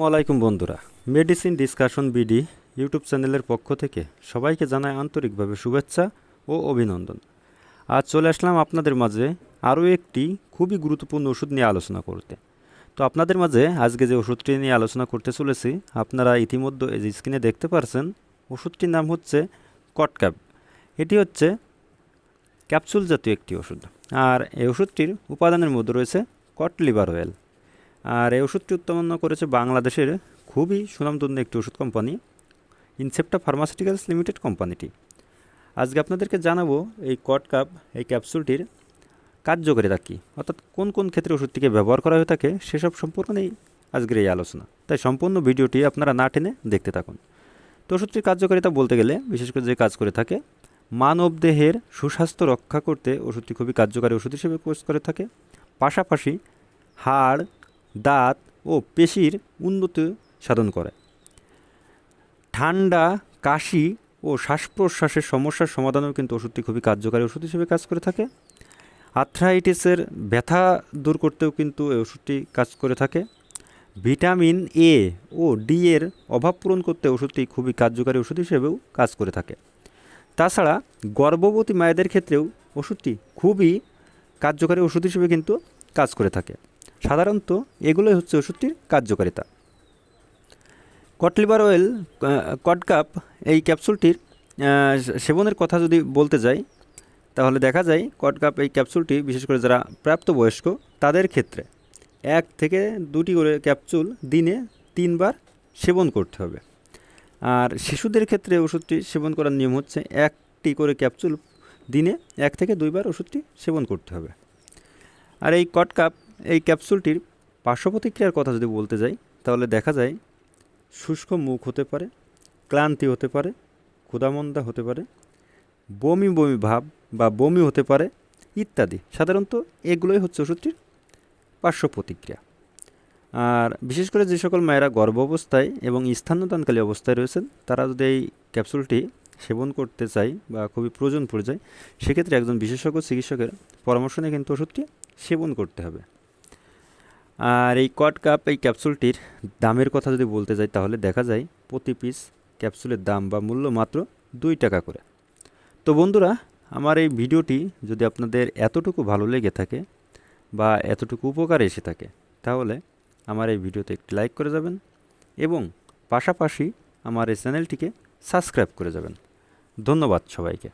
আসসালামাইকুম বন্ধুরা medicine discussion BD YouTube চ্যানেলের পক্ষ থেকে সবাইকে জানায় আন্তরিকভাবে শুভেচ্ছা ও অভিনন্দন। আজ চলে আসলাম আপনাদের মাঝে আরও একটি খুবই গুরুত্বপূর্ণ ওষুধ নিয়ে আলোচনা করতে। তো আপনাদের মাঝে আজকে যে ওষুধটি নিয়ে আলোচনা করতে চলেছি, আপনারা ইতিমধ্যে এই যে স্ক্রিনে দেখতে পারছেন, ওষুধটির নাম হচ্ছে কটক্যাপ এটি হচ্ছে ক্যাপসুল জাতীয় একটি ওষুধ। আর এই ওষুধটির উপাদানের মধ্যে রয়েছে কট লিভার অয়েল। আর এই ওষুধটি উৎপন্ন করেছে বাংলাদেশের খুবই সুনামধন্য একটি ওষুধ কোম্পানি, ইনসেপ্টা ফার্মাসিউটিক্যালস লিমিটেড কোম্পানিটি। আজকে আপনাদেরকে জানাব এই কট কাপ, এই ক্যাপসুলটির কার্যকারিতা কী, অর্থাৎ কোন কোন ক্ষেত্রে ওষুধটিকে ব্যবহার করা হয়ে থাকে সেসব সম্পর্কে নেই আজকের এই আলোচনা। তাই সম্পূর্ণ ভিডিওটি আপনারা না টেনে দেখতে থাকুন। তো ওষুধটির কার্যকারিতা বলতে গেলে, বিশেষ করে যে কাজ করে থাকে, মানব দেহের সুস্বাস্থ্য রক্ষা করতে ওষুধটি খুবই কার্যকারী ওষুধ হিসেবে কাজ করে থাকে। পাশাপাশি হাড় দাঁত ও পেশির উন্নতি সাধন করে। ঠান্ডা, কাশি ও শ্বাস প্রশ্বাসের সমস্যার সমাধানেও কিন্তু ওষুধটি খুবই কার্যকারী ওষুধ হিসেবে কাজ করে থাকে। আর্থ্রাইটিসের ব্যথা দূর করতেও কিন্তু এই ওষুধটি কাজ করে থাকে। ভিটামিন এ ও ডি এর অভাব পূরণ করতে ওষুধটি খুবই কার্যকারী ওষুধ হিসেবেও কাজ করে থাকে। তাছাড়া গর্ভবতী মায়েদের ক্ষেত্রেও ওষুধটি খুবই কার্যকারী ওষুধ হিসেবে কিন্তু কাজ করে থাকে। সাধারণত এগুলোই হচ্ছে ওষুধটির কার্যকারিতা। কটলিভার অয়েল কটকাপ এই ক্যাপসুলটির সেবনের কথা যদি বলতে যাই, তাহলে দেখা যায় কটকাপ এই ক্যাপসুলটি, বিশেষ করে যারা প্রাপ্তবয়স্ক, তাদের ক্ষেত্রে এক থেকে দুটি করে ক্যাপসুল দিনে তিনবার সেবন করতে হবে। আর শিশুদের ক্ষেত্রে ওষুধটি সেবন করার নিয়ম হচ্ছে একটি করে ক্যাপসুল দিনে এক থেকে দুইবার ওষুধটি সেবন করতে হবে। আর এই কটকাপ এই ক্যাপসুলটির পার্শ্ব প্রতিক্রিয়ার কথা যদি বলতে যাই, তাহলে দেখা যায় শুষ্ক মুখ হতে পারে, ক্লান্তি হতে পারে ক্ষুদামন্দা হতে পারে, বমি বমি ভাব বা বমি হতে পারে ইত্যাদি। সাধারণত এগুলোই হচ্ছে ওষুধটির পার্শ্ব প্রতিক্রিয়া আর বিশেষ করে যে সকল মায়েরা গর্ভ অবস্থায় এবং স্থানদানকালী অবস্থায় রয়েছেন, তারা যদি এই ক্যাপসুলটি সেবন করতে চায় বা খুবই প্রয়োজন পড়ে যায়, সেক্ষেত্রে একজন বিশেষজ্ঞ চিকিৎসকের পরামর্শ নিয়ে কিন্তু ওষুধটি সেবন করতে হবে। আর এই কট কাপ এই ক্যাপসুলটির দামের কথা যদি বলতে যাই, তাহলে দেখা যায় প্রতি পিস ক্যাপসুলের দাম বা মূল্য মাত্র দুই টাকা করে। তো বন্ধুরা, আমার এই ভিডিওটি যদি আপনাদের এতটুকু ভালো লেগে থাকে বা এতটুকু উপকার এসে থাকে, তাহলে আমার এই ভিডিওতে একটি লাইক করে যাবেন এবং পাশাপাশি আমার এই চ্যানেলটিকে সাবস্ক্রাইব করে যাবেন। ধন্যবাদ সবাইকে।